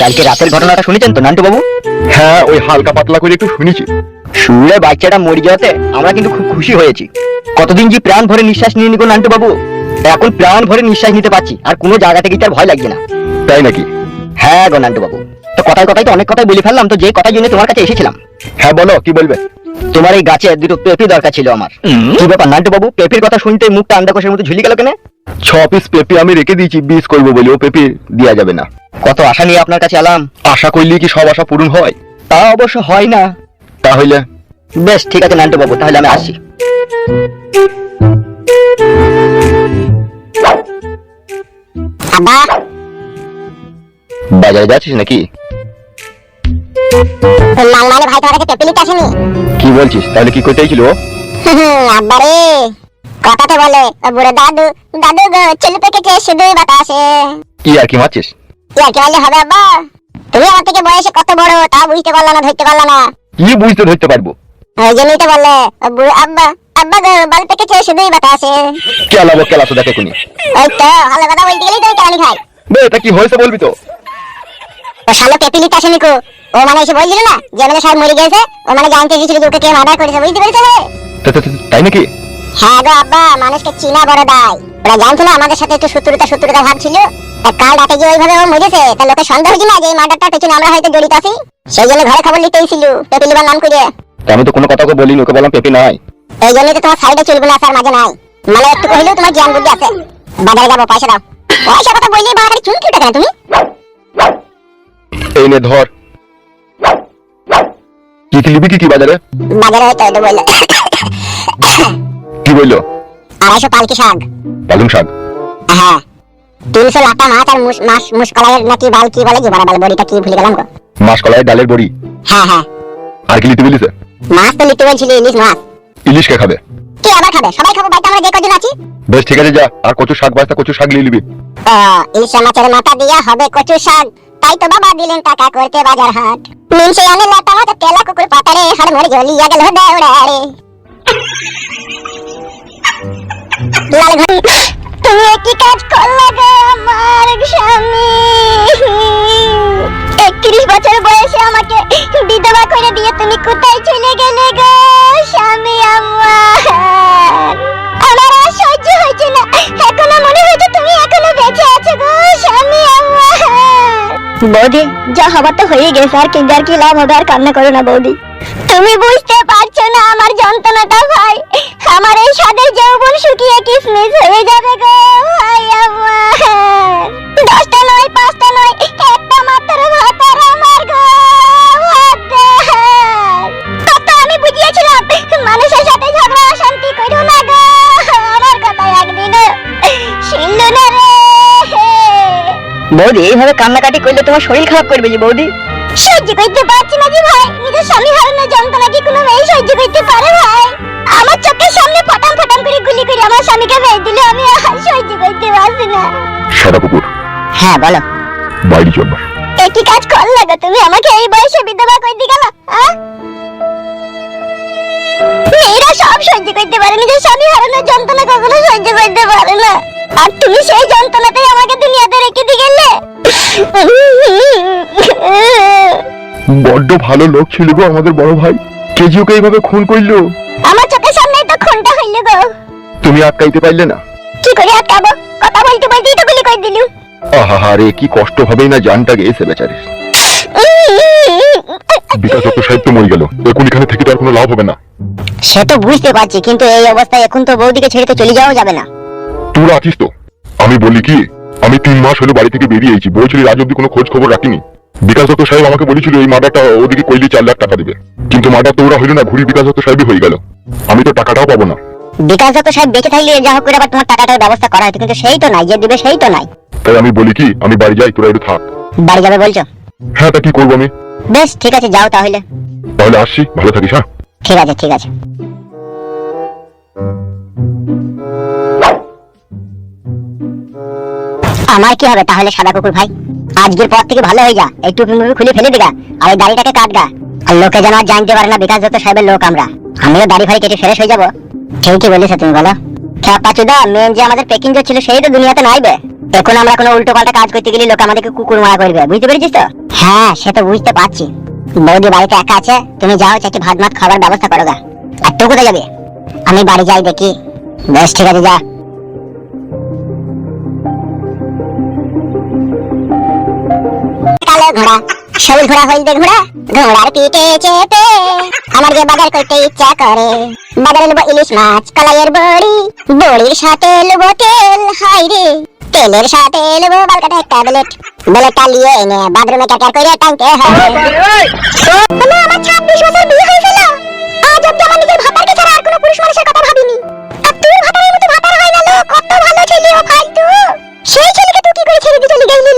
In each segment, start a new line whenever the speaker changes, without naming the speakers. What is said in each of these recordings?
কালকে রাতের ঘটনাটা শুনেছেন তো নান্টু বাবু
হ্যাঁ ওই হালকা পাতলা করে একটু শুনেছি।
বাচ্চাটা মরে যাওয়াতে আমরা কিন্তু খুব খুশি হয়েছি। কতদিন যে প্রাণ ভরে নিঃশ্বাস নিয়ে নিগো নান্টু বাবু এখন প্রাণ ভরে নিঃশ্বাস নিতে পারছি আর কোনো জায়গা থেকে তার ভয় লাগছে না।
তাই নাকি?
হ্যাঁ গো নান্টু বাবু তো কথায় কথায় তো অনেক কথাই বলে ফেললাম তো যে কথার জন্য তোমার কাছে এসেছিলাম।
হ্যাঁ বলো কি বলবে?
তোমার এই গাছে দুটো পেঁপে দরকার ছিল আমার। কি ব্যাপার নান্টু বাবু? পেঁপের কথা শুনতে মুখটা আন্দাকোষের মতো ঝুলি গেল কেন?
ছ পিস পেঁপে আমি রেখে দিয়েছি বিষ করব বলে। ও পেঁপে দেওয়া যাবে না।
কত আশা নিয়ে আপনার কাছে এলাম?
আশা করলে কি সব আশা পূরণ হয়?
তা অবশ্য হয় না।
তাহলে?
বেশ ঠিক আছে নান্টু বাবু তাহলে আমি আসি।
বাজারে যাচ্ছিস নাকি?
লালমালে ভাই তোমার কাছে পেপে নিতে আসেনি
কি বলছিস? তাহলে কি করতে ছিল
হুম, আব্বা কথাতে বলে বুড়ো দাদু দাদু গো চুল পেকেছে শুধু বাতাসে।
কি আর কি মারছিস
ইয়ার কি মারলে হবে আব্বা? তুমি আমার থেকে বয়সে কত বড় তা বুঝতে পারলা না ধরতে পারলা না।
কি বুঝতে ধরতে পারব?
ওই জন্যই তো বললে বুড়ো আব্বা আব্বা গো বাল পেকেছে শুধুই বাতাসে।
কেলাবো কেলাসো দেখে কোনি
ওই তো ভালো কথা বলতে গেলেই তুমি কেলানি খাই
বে এটা কি হয়েছে বলবি তো?
শালো পেপে নিতে আসেনি কো। ও মানে এসে বলছিল না যে আমাদের সাহেব মরে গেছে ও মানে জানতে এসেছিল যে ওকে কে মার্ডার করেছে বুঝতে পেরেছ
তাই নাকি?
হ্যাঁ গো আব্বা মানুষকে চিনা বড় দায়। ওরা জানতো না আমাদের সাথে একটু শত্রুতা শত্রুতা ভাব ছিল। তা কাল রাতে যে ওইভাবে ও মরেছে তা লোকে সন্দেহ না যে এই মার্ডারটার পেছনে আমরা হয়তো জড়িত আছি। সেই জন্য ঘরে খবর নিতে এসেছিল পেপে লিবার নাম করে
আমি তো কোনো কথা বলিনি ওকে বললাম পেঁপে নাই।
এই জন্যই তো তোমার সাইডে চলবে না স্যার মাঝে নাই। মানে একটু কহিলেও তোমার জ্ঞান বুদ্ধি আছে। বাজারে যাব পয়সা দাও। পয়সা কথা বললে বাড়াবাড়ি চুমকি উঠে কেন তুমি।
এই নে ধর। কি কি লিবি কি কি বাজারে?
বাজারে হয়তো এটা বললে।
কি বলল?
আড়াইশো পালকি শাক।
পালং শাক?
হ্যাঁ। তিনশো লাটা মাছ আর মুস মাছ মুসকলাইয়ের নাকি বাল কি বলে? বড় বাল? বড়িটা কি ভুলে গেলাম গো।
মাসকলাই ডালের বড়ি?
হ্যাঁ হ্যাঁ।
আর কি লিতে বলিস
মাছ তো নিতে বলছিল ইলিশ মাছ।
ইলিশ কে খাবে?
কি আবার খাবে? সবাই খাব বাড়িতে আমরা যে কজন আছি।
বেশ ঠিক আছে যা। আর কচু শাক বাস্তা কচু শাক নিয়ে নিবি।
ইলিশ মাছের মাথা দিয়া হবে কচু শাক। তাই তো বাবা দিলেন টাকা করতে বাজার হাট। মিনসে আনে লাটা মাছ কেলা কুকুর পাতারে, হাড় মরে জ্বলিয়া গেল দেওড়ারে। লাল ঘড়ি তুমি কি কাজ করলে গো আমার স্বামী। একত্রিশ বছর বয়সে আমাকে বিধবা করে দিয়ে তুমি কোথায় চলে গেলে গো? বৌদি। যা হবার তো হয়ে গেছে, আর আর কি লাভ হবে, আর কান্না করো না বৌদি। তুমি বুঝতে পারছ না আমার যন্ত্রণাটা ভাই। আমার এই সাদের যৌবন শুকিয়ে কিসমিস হয়ে যাবে গো।
বৌদি এইভাবে কান্নাকাটি করলে তোমার শরীর খারাপ করবে যে বৌদি?
সহ্য করতে পারছি না যে ভাই। নিজের স্বামী হারানোর যন্ত্রণা কি কোনো মেয়ে সহ্য করতে পারে ভাই। আমার চোখের সামনে ফটাম ফটাম করে গুলি করে আমার স্বামীকে মেরে দিলে আমি আর সহ্য করতে পারছি না।
সাদা কুকুর।
হ্যাঁ বলো।
বাইরে চল
একই কাজ করলে গো তুমি? আমাকে এই বয়সে বিধবা করে দিয়ে গেল মেয়েরা সব সহ্য করতে পারে নিজের স্বামী হারানোর যন্ত্রণা কখনো সহ্য করতে পারে না। আর তুমি সেই যন্ত্রণাতেই আমাকে দুনিয়াতে রেখে দিয়ে গেলে?
বড্ড ভালো লোক ছিল গো আমাদের বড় ভাই। কেজি ওকে এইভাবে খুন করল?
আমার চোখের সামনে তো খুনটা হইল গো।
তুমি আটকাইতে পারলে না।
কি করে আটকাবো? কথা বলতে বলতেই তো গুলি করে দিলু।
আহা রে কি কষ্ট হবেই না জানটা গেছে বেচারে বিকাশ দত্ত সাহেব তো মরে গেল। এখন এখানে থেকে তো আর কোনো লাভ হবে না।
সে তো বুঝতে পারছি কিন্তু এই অবস্থায় এখন তো বৌদিকে ছেড়ে তো চলে যাওয়া যাবে না।
তোরা আছিস তো। আমি বলি কি আমি তিন মাস হলো বাড়ি থেকে বেরিয়েছি বলছিলি রাজ অব্দি কোনো খোঁজ খবর রাখিনি। বিকাশ দত্ত সাহেব আমাকে বলেছিল এই মার্ডারটা ওদিকে কইলে চার লাখ টাকা দিবে। কিন্তু মার্ডার তো ওরা হইল না ঘুরি বিকাশ দত্ত সাহেবই হয়ে গেল। আমি তো টাকাটাও পাবো না।
বিকাশ দত্ত সাহেব বেঁচে থাকলে যা হোক করে আবার তোমার টাকাটার ব্যবস্থা করা হতো কিন্তু সেই তো নাই যে দিবে সেই তো নাই।
তাই আমি বলি কি আমি বাড়ি যাই তোরা একটু থাক।
বাড়ি যাবে বলছো?
হ্যাঁ তা কি করব আমি?
বেশ ঠিক আছে যাও তাহলে।
তাহলে আসছি ভালো থাকিস হ্যাঁ?
ঠিক আছে ঠিক আছে। আমার কি হবে তাহলে সাদা কুকুর ভাই? আজকের পর থেকে ভালো হয়ে যা। এই টুপি মুপি খুলে ফেলে দিগা, আর এই দাড়িটাকে কাটগা আর লোকে যেন আর জানতে পারে না, বিকাশ দত্ত সাহেবের লোক আমরা। আমিও দাড়ি ফাড়ি কেটে ফ্রেশ হয়ে যাব। ঠিকই বলেছ তুমি, বলো। মেন যে আমাদের ছিল, সেই তো দুনিয়াতে নাইবে এখন আমরা কোনো উল্টো পাল্টা কাজ করতে গেলে লোক আমাদেরকে কুকুর মারা করবে। বুঝতে পেরেছিস তো? হ্যাঁ সে তো বুঝতে পারছি। বৌদি বাড়িতে একা আছে, তুমি যাও চারটি ভাত ভাত খাবার ব্যবস্থা করো গা। আর তুই কোথায় যাবে? আমি বাড়ি যাই দেখি। বেশ, ঠিক আছে, যা। ঘোড়া। সবুজ ঘোড়া হলদে ঘোড়া ঘোড়ার পিঠে চেপে আমার যে বাজার করতে ইচ্ছা করে। বাজারে নেব ইলিশ মাছ কলাইয়ের বড়ি বড়ির সাথে নেব তেল হাই রে। তেলের সাথে নেব বালকাটা একটা ব্লেড। ব্লেডটা নিয়ে এনে বাথরুমে ক্যাকার করে টানতে হবে আমার ছাব্বিশ বছর বিয়ে হয়ে গেল আজ অব্দি আমার নিজের ভাতারকে ছাড়া আর কোনো পুরুষ মানুষের কথা ভাবিনি। আর তুই ভাতারের মতো ভাতার হয় না কত ভালো ছেলে ও ফালতু। সেই ছেলেকে তুই কি করে ছেড়ে দিয়ে চলে গেলি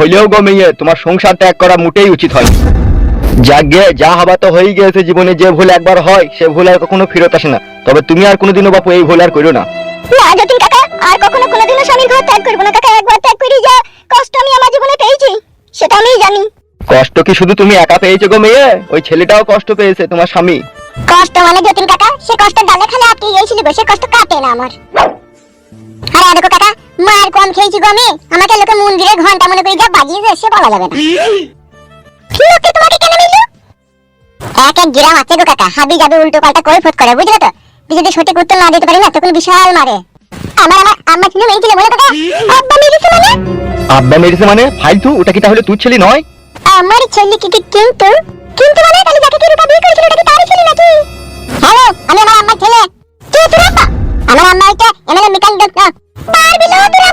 হইলেও গো মেয়ে তোমার সংসার ত্যাগ করা মোটেই উচিত হয় যাগে যা হবা তো হয়ে গেছে জীবনে যে ভুল একবার হয় সে ভুল আর কখনো ফেরত আসে না। তবে তুমি আর কোনোদিনও বাপু এই ভুল আর করো না।
না যতীন কাকা আর কখনো কোনোদিনও স্বামীর ঘর ত্যাগ করব না। কাকা একবার ত্যাগ করি যা কষ্ট আমি আমার জীবনে পেয়েছি সেটা আমি জানি।
কষ্ট কি শুধু তুমি একা পেয়েছ গো মেয়ে? ওই ছেলেটাও কষ্ট পেয়েছে তোমার স্বামী।
কষ্ট মানে যতীন কাকা সে কষ্ট ডালে খালে আটকে গিয়েছিল গো সে কষ্ট কাটে না আমার। আরে দেখো কাকা মার কম খেয়েছি গো আমি। আমাকে লোকে মন্দিরে ঘণ্টা মনে করে যা বাজিয়েছে সে বলা যাবে না। লোকে তোমাকে কেন মিললো এক এক গ্রাম আছে গো কাকা হাবি যাবে উল্টো পাল্টা করে ফোট করে বুঝলে তো? তুই যদি সঠিক উত্তর না দিতে পারি না তখন বিশাল মারে। আমার আমার আমার ছিল মেয়ে ছিল বলে কাকা আব্বা মেরেছে মানে?
আব্বা মেরেছে মানে? ফালতু ওটা কি তাহলে তুই ছেলে নয়?
আমার ছেলে কি কি কিন্তু? কিন্তু মানে? তাহলে যাকে কি রূপা বিয়ে করেছিল ওটা কি তার ছেলে নাকি? হ্যালো আমি আমার আম্মার ছেলে। কে তোর আব্বা? আমার আম্মা এটা এমএলএ মিকান দত্ত পারবি না তোরা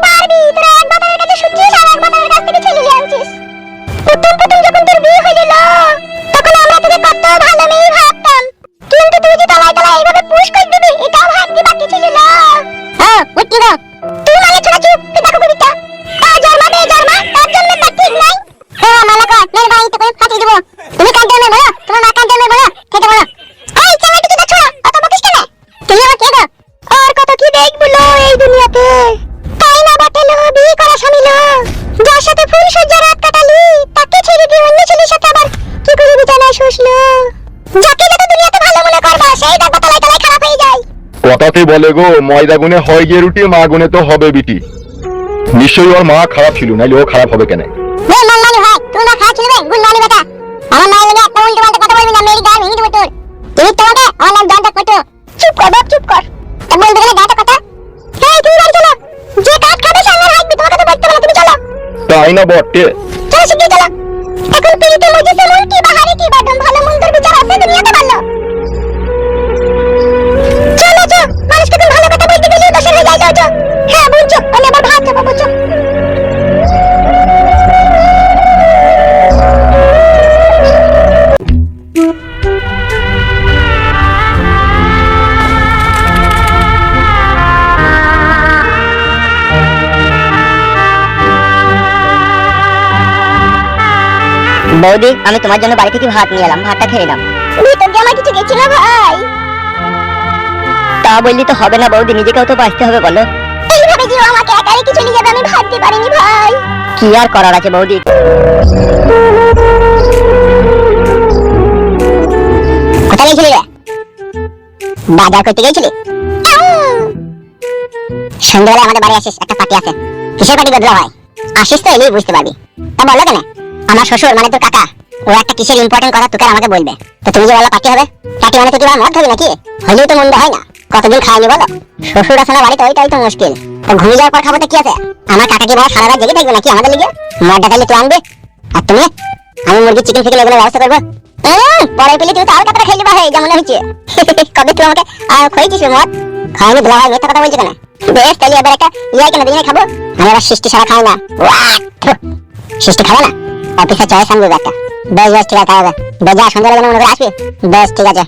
যাকে যত দুনিয়াতে ভালো মনে করবা সেই দেখবা তলায় তলায় খারাপ হয়ে যায়।
কথাতে বলে গো? ময়দা গুনে হয় গিয়ে রুটি মা গুনে তো হবে বিটি। নিশ্চয়ই ওর মা খারাপ ছিল নাইলে ও খারাপ হবে কেন?
তুই না খাওয়া ছিলবে গুণ বেটা। আমার মায়ের লাগে একটা উল্টো পাল্টা কথা বলবি না মেরি গায়ে ভেঙে দেবো তোর। তুমি তোমাকে আমার নাম জানতে কত চুপ কর বাপ চুপ কর। তা বলবি কেন গাটা কথা। এই তুমি বাড়ি চলো। যে কাঠ খাবে সামনে রাখবি তোমাকে তো বলতে বলে তুমি চলো।
তাই না বটে?
চলো শিগগির চলো। এখন পিড়িতে মজে
বৌদি আমি তোমার জন্য বাড়ি থেকে ভাত নিয়ে এলাম ভাতটা খেয়ে নাও।
ভিতর দিয়ে আমার কিছু গেছিল ভাই?
তা বললি তো হবে না বৌদি নিজেকেও তো বাঁচতে হবে বলো।
এইভাবে যে আমাকে একা রেখে চলে যাবে আমি ভাবতে পারিনি ভাই।
কি আর করার আছে বৌদি?
কোথায় গেছিলি রে? বাজার করতে গেছিলি? সন্ধ্যাবেলা আমাদের বাড়ি আসিস একটা পার্টি আছে। কিসের পার্টি গদলা ভাই? আসিস তো এলেই বুঝতে পারবি। তা বলো কেন? আমার শ্বশুর মানে তোর কাকা, ও একটা কিসের ইম্পর্টেন্ট কথা তোকে আমাকে বলবে। তো তুমি যে বলো পার্টি হবে, পার্টি মানে তো কি মদ হবে নাকি? হলেও তো মন্দ হয় না। কতদিন খাইনি বলো? শ্বশুর না বাড়িতে ওইটাই তো মুশকিল। তো ঘুমিয়ে যাওয়ার পর খাব কি আছে? আমার কাকা কি বলো সারা রাত জেগে থাকবে নাকি আমাদের লিগে? মদটা তাহলে তুই আনবে। আর তুমি? আমি মুরগি চিকেন ফিকেন এগুলো ব্যবস্থা করব। পরে পেলে তুই তো আর কাপড় খেয়ে ভাই, যেমন হয়েছে। কবে তুই আমাকে আর মদ? খাইনি ভাই মিথ্যা কথা বলছি কেন? বেশ, তাহলে এবার একটা ইয়াই কেন খাব। আমি সৃষ্টি ছাড়া খাই না। সৃষ্টি খাবে না? অফিসে চয়েস আনব একটা বেশ বেশ, ঠিক আছে বেশ, যা, সন্ধ্যাবেলা মনে করে আসবি? বেশ, ঠিক আছে।